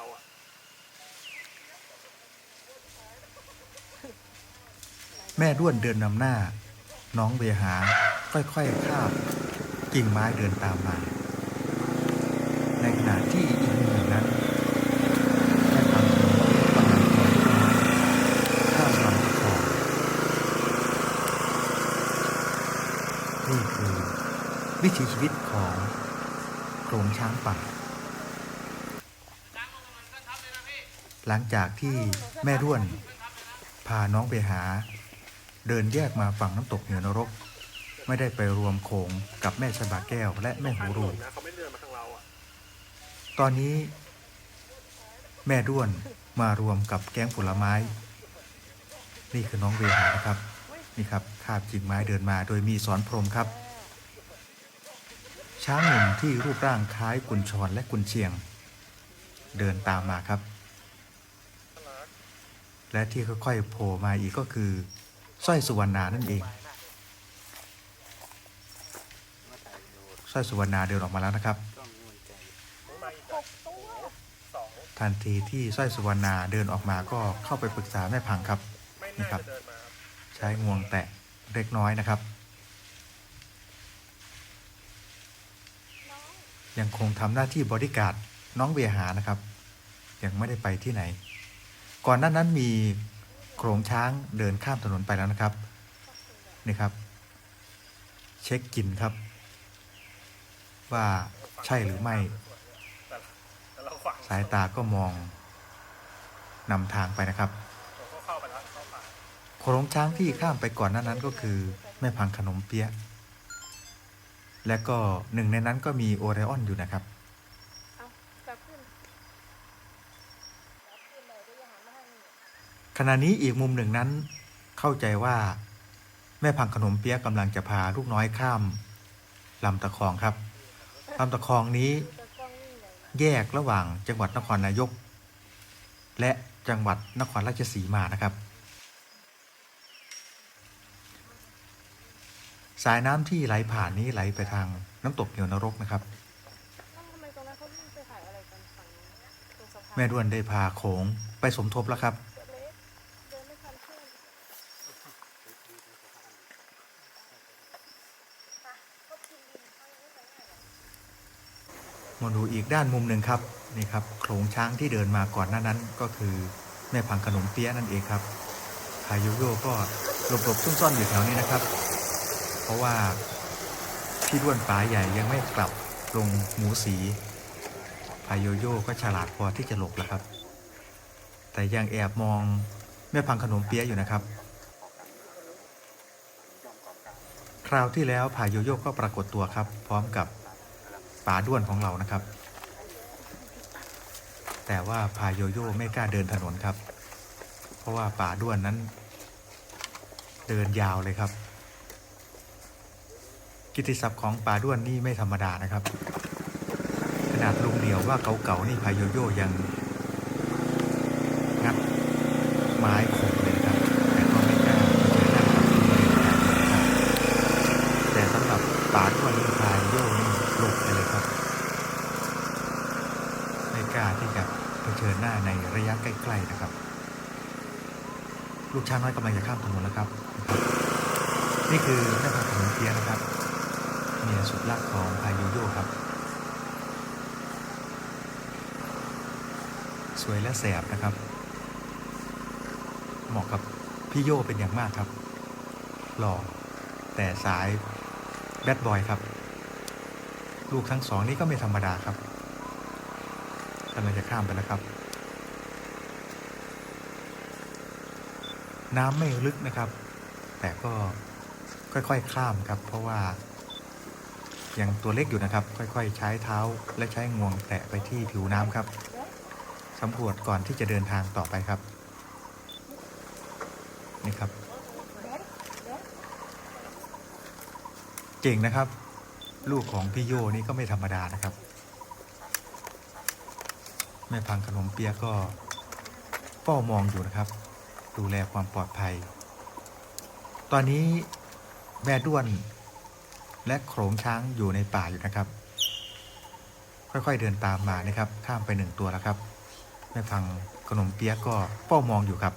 เราอะแม่ด้วนเดินนำหน้า น้องเวหา ค่อยๆข้ามกิ่งไม้เดินตามมา ในขณะที่อีกมุมหนึ่งนั้นแม่พังกำลังปล่อยลูกน้อยข้ามลำคองนี่คือวิถีชีวิตของโขลงช้างป่า หลังจากที่แม่ด้วน พาน้องไปหา เดินแยกมาฝั่งน้ำตกเหนือนรก ไม่ได้ไปรวมโขงกับแม่ชะบาแก้วและแม่หูรูดตอนนี้ แม่ด้วนมารวมกับแก๊งผลไม้ นี่คือน้องเวหานะครับ นี่ครับคาบกิ่งไม้เดินมาโดยมีสอนพรมครับ ช้างหนุ่มที่รูปร่างคล้ายกุญชรและกุญเชียง เดินตามมาครับ และที่ค่อยๆโผล่มาอีกก็คือสร้อยสุวรรณานั่นเองสร้อยสุวรรณาเดินออกมาแล้วนะครับ ทันทีที่สร้อยสุวรรณาเดินออกมาก็เข้าไปปรึกษาแม่พังครับนี่ครับ ใช้งวงแตะเล็กน้อยนะครับ ยังคงทำหน้าที่บริการดน้องเวียหานะครับ ยังไม่ได้ไปที่ไหน ก่อนหน้านั้นมีโขลงช้างเดินข้ามถนนไปแล้วนะครับ นี่ครับ เช็คกลิ่นครับ ว่าใช่หรือไม่ สายตาก็มองนำทางไปนะครับโขลงช้างที่ข้ามไปก่อนหน้านั้นก็คือ แม่พังขนมเปี๊ยะและก็หนึ่งในนั้นก็มีโอไรออนอยู่นะครับ เอากลับขึ้นกลับขึ้นเลยก็ยังหันมาทางนี้ ขณะนี้อีกมุมหนึ่งนั้น เข้าใจว่า แม่พังขนมเปี๊ยะกำลังจะพาลูกน้อยข้ามลำตะคองครับลำตะคองนี้จะกล้องนี่เลยแยกระหว่างจังหวัดนครนายก และจังหวัดนครราชสีมานะครับ สายน้ำที่ไหลผ่านนี้ไหลไปทางน้ำตกเหนียวนรกนะครับเอ้าทำไมตรงนั้นเขาไม่ไปถ่ายอะไรกันฝั่งนู้นตรงสะพานแม่ด้วนได้พาโขงไปสมทบแล้วครับ เล็กเดินไม่ทันเพื่อนอะเขากินดินเขายังไม่ไปไหนหรอก มาดูอีกด้านมุมหนึ่งครับนี่ครับโขลงช้างที่เดินมาก่อนหน้านั้นก็คือแม่พังขนมเปี๊ยะนั่นเองครับพายุโยก็หลบๆซุ่ซ่อนๆอยู่แถวนี้นะครับ เพราะว่าพี่ด้วนป๋าใหญ่ยังไม่กลับลงหมูสีพายุโยก็ฉลาดพอที่จะหลบแล้วครับ แต่ยังแอบมองแม่พังขนมเปี๊ยะอยู่นะครับคราวที่แล้วพายุโยก็ปรากฏตัวครับ พร้อมกับ ป๋าด้วนของเรานะครับ แต่ว่าพาโยโย่ไม่กล้าเดินถนนครับ เพราะว่าป่าด้วนนั้น เดินยาวเลยครับ กิติศัพท์ของป่าด้วนนี่ไม่ธรรมดานะครับ ขนาดลุงเดียวว่าเก่าๆนี่พาโยโย่ยังงัดไม้ข่มเลยนะครับ แต่ก็ไม่กล้าเผชิญหน้ากับลุงเดียวแบบนี้นะครับแต่สำหรับป่าด้วนนี่พาโยโย่นี่หลบไปเลยครับ ไม่ กล้าที่จะเผชิญหน้าในระยะใกล้ๆนะครับ ลูกช้างน้อยกำลังจะข้ามถนนแล้วครับนะครับนี่คือแม่พังถนนเปียนะครับเมียสุดรักของพายุโยครับ สวยและแสบนะครับ เหมาะกับพี่โยเป็นอย่างมากครับ หล่อแต่สายแบดบอยครับ ลูกทั้งสองนี้ก็ไม่ธรรมดาครับ กำลังจะข้ามไปแล้วครับ น้ำไม่ลึกนะครับ แต่ก็ค่อยๆข้ามครับ เพราะว่ายังตัวเล็กอยู่นะครับ ค่อยๆ ใช้เท้าและใช้งวงแตะไปที่ผิวน้ำครับสำรวจก่อนที่จะเดินทางต่อไปครับ นี่ครับ เก่งนะครับ ลูกของพี่โยนี่ก็ไม่ธรรมดานะครับ แม่พังขนมเปียกก็เฝ้ามองอยู่นะครับ ดูแลความปลอดภัย ตอนนี้แม่ด้วนและโขงช้างอยู่ในป่าอยู่นะครับ ค่อยๆเดินตามมานะครับ ข้ามไปหนึ่งตัวแล้วครับ แม่พังขนมเปียกก็เฝ้ามองอยู่ครับ